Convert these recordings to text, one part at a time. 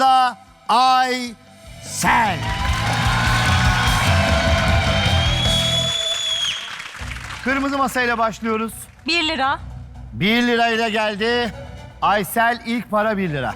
da Ay Sen. Kırmızı masayla başlıyoruz. 1 lira. 1 lirayla geldi. Aysel ilk para 1 lira.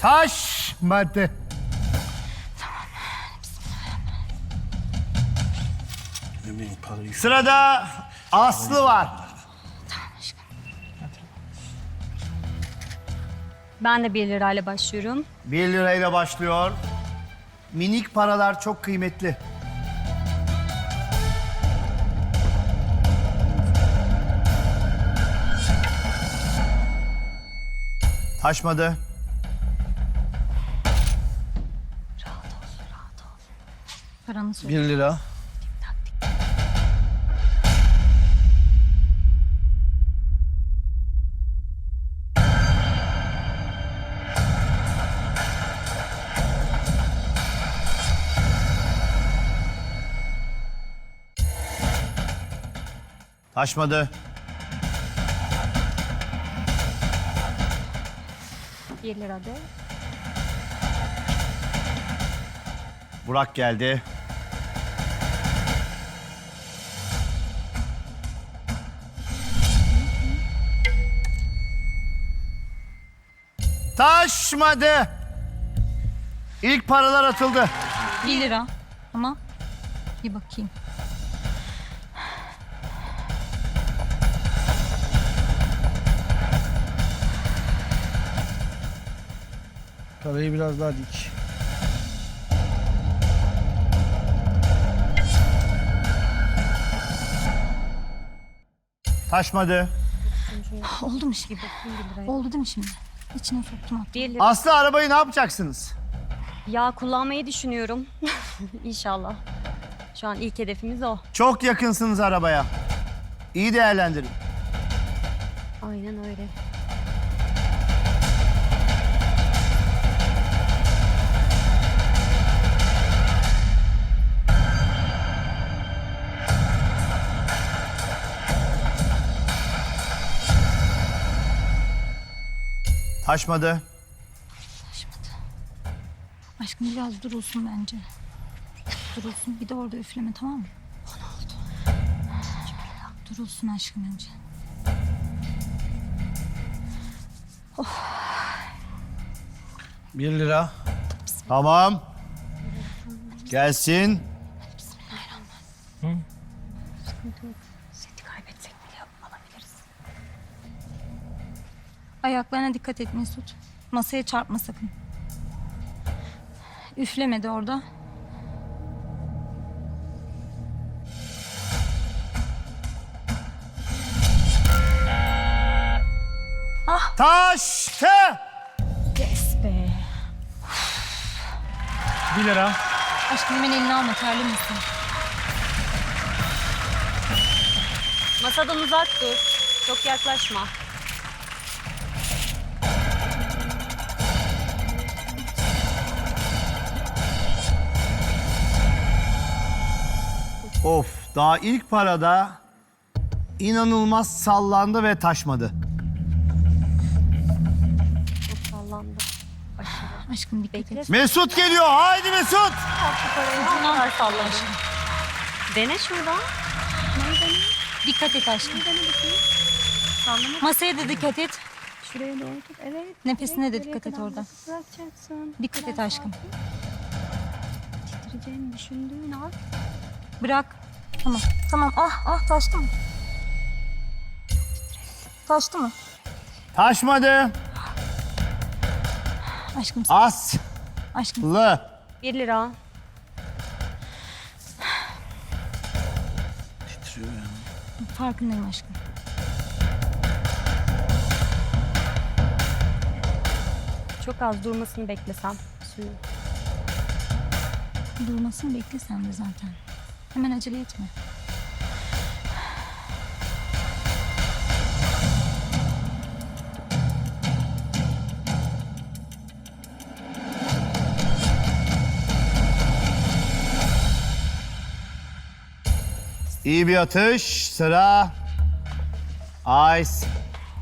Taşmadı. Sırada Aslı var. Ben de 1 lirayla başlıyorum. 1 lirayla başlıyor. Minik paralar çok kıymetli. Taşmadı. Paranı söyle. 1 lira. Taşmadı. 1 lira de. Burak geldi. Taşmadı. İlk paralar atıldı. 1 lira. Ama bir bakayım. Parayı biraz daha dik. Taşmadı. Oldu mu şimdi? Oldu değil mi şimdi? İçine soktum attım. 1 lira. Aslı arabayı ne yapacaksınız? Yağ kullanmayı düşünüyorum. İnşallah. Şu an ilk hedefimiz o. Çok yakınsınız arabaya. İyi değerlendirin. Aynen öyle. Taşmadı. Taşmadı. Aşkım biraz durulsun bence. Durulsun. Bir de orada üfleme tamam mı? O ne oldu? Durulsun aşkım önce. Bir lira. Tamam. Gelsin. Seti Ayaklarına dikkat et Mesut. Masaya çarpma sakın. Üfleme de orada. Taştı. Yes be. 1 lira. Aşkım hemen elini alma terli misin? Masadan uzak dur. Çok yaklaşma. Of daha ilk parada inanılmaz sallandı ve taşmadı. Çok sallandı. Aşkım dikkat et. Mesut geliyor. Haydi Mesut. Kadar salladı. Dene şuradan. Dikkat et aşkım. Sallama. Masaya da dikkat et. Şuraya doğru tut. Evet. Nefesine de dikkat et orada. Bırakacaksın. Dikkat et aşkım. Titreyeceğini düşündüğün an. Bırak. Tamam. Tamam. Ah ah taştı mı? Taştı mı? Taşmadı. Aşkım. Aslı. Aşkım. 1 lira. Titriyor ya. Farkındayım aşkım. Çok az durmasını beklesem. Suyu. Durmasını bekle sen de zaten. Hemen acele etme. İyi bir atış. Sıra Ice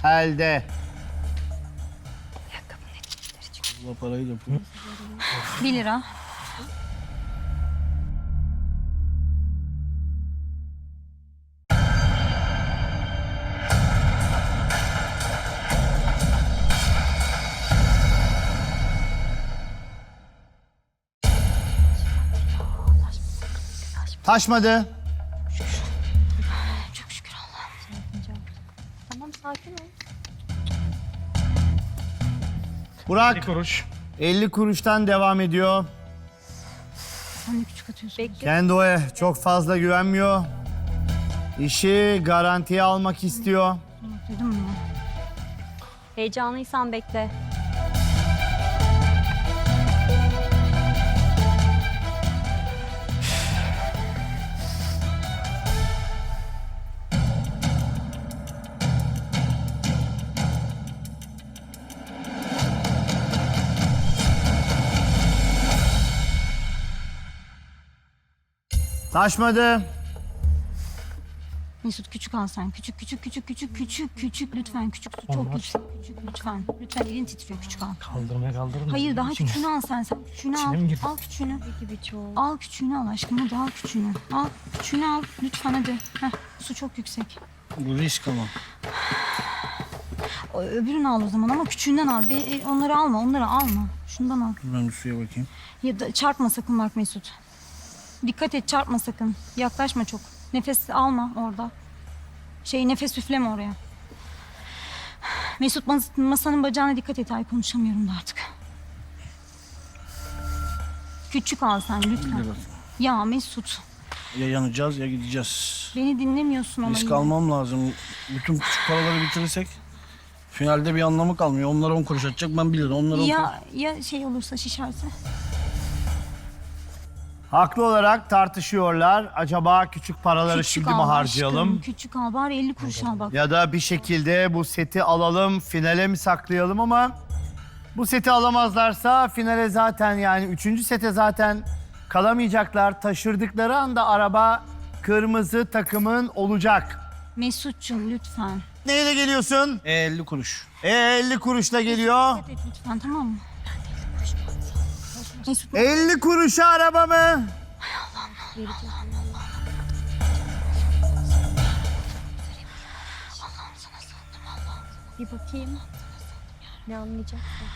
elde. Ayakkabının etiketleri çıkıyor. Allah parayı da 1 lira. Taşmadı. Çok şükür Allah. Tamam sakin ol. Burak Bir kuruş. 50 kuruştan devam ediyor. Sen de küçük atıyorsun. Bekle. Kendo'ya çok fazla güvenmiyor. İşi garantiye almak istiyor. Duydun mu? Heyecanlıysan bekle. Taşmadı. Mesut küçük al sen. Küçük küçük küçük küçük küçük küçük lütfen küçük su çok yüksek küçük lütfen. Lütfen elin titriyor küçük al. Kaldırmaya kaldırın. Hayır daha İçine. küçüğünü al sen sen. Küçüğünü İçine mi girdi? al. Al küçüğünü. Gibi çok. Al küçüğünü al aşkım hadi al küçüğünü. Al küçüğünü al lütfen hadi. Heh, su çok yüksek. Bu risk ama. O, öbürünü al o zaman ama küçüğünden al. Bir, e, onları alma onları alma. Şundan al. Ben bir suya bakayım. Ya da çarpma sakın bak Mesut. Dikkat et çarpma sakın. Yaklaşma çok. Nefes alma orada. Şey nefes üfleme oraya. Mesut mas- masanın bacağına dikkat et. Ay konuşamıyorum da artık. Küçük al sen lütfen. Ya Mesut Ya yanacağız ya gideceğiz. beni dinlemiyorsun ama Risk yine. almam lazım. Bütün küçük paraları bitirirsek finalde bir anlamı kalmıyor. Onlar 10 kuruş atacak ben 1 lira. Onlar 10 kuruş. Ya, ya şey olursa şişerse. Haklı olarak tartışıyorlar. Acaba küçük paraları Küçük şimdi mi al harcayalım? aşkım, Küçük al bari 50 kuruş al bak. Ya da bir şekilde bu seti alalım, finale mi saklayalım ama bu seti alamazlarsa finale zaten yani üçüncü sete zaten kalamayacaklar. Taşırdıkları anda araba kırmızı takımın olacak. Mesut'cum lütfen. Neyle geliyorsun? E 50 kuruş. E 50 kuruşla geliyor. Dikkat et lütfen tamam mı? Mesut 50 kuruşa araba mı? Bir bakayım. Ne anlayacaksın?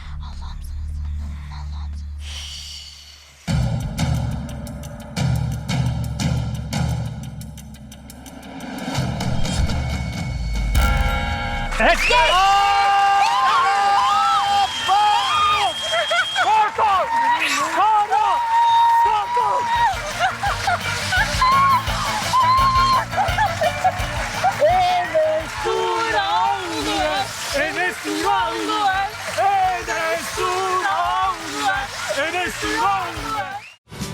Enes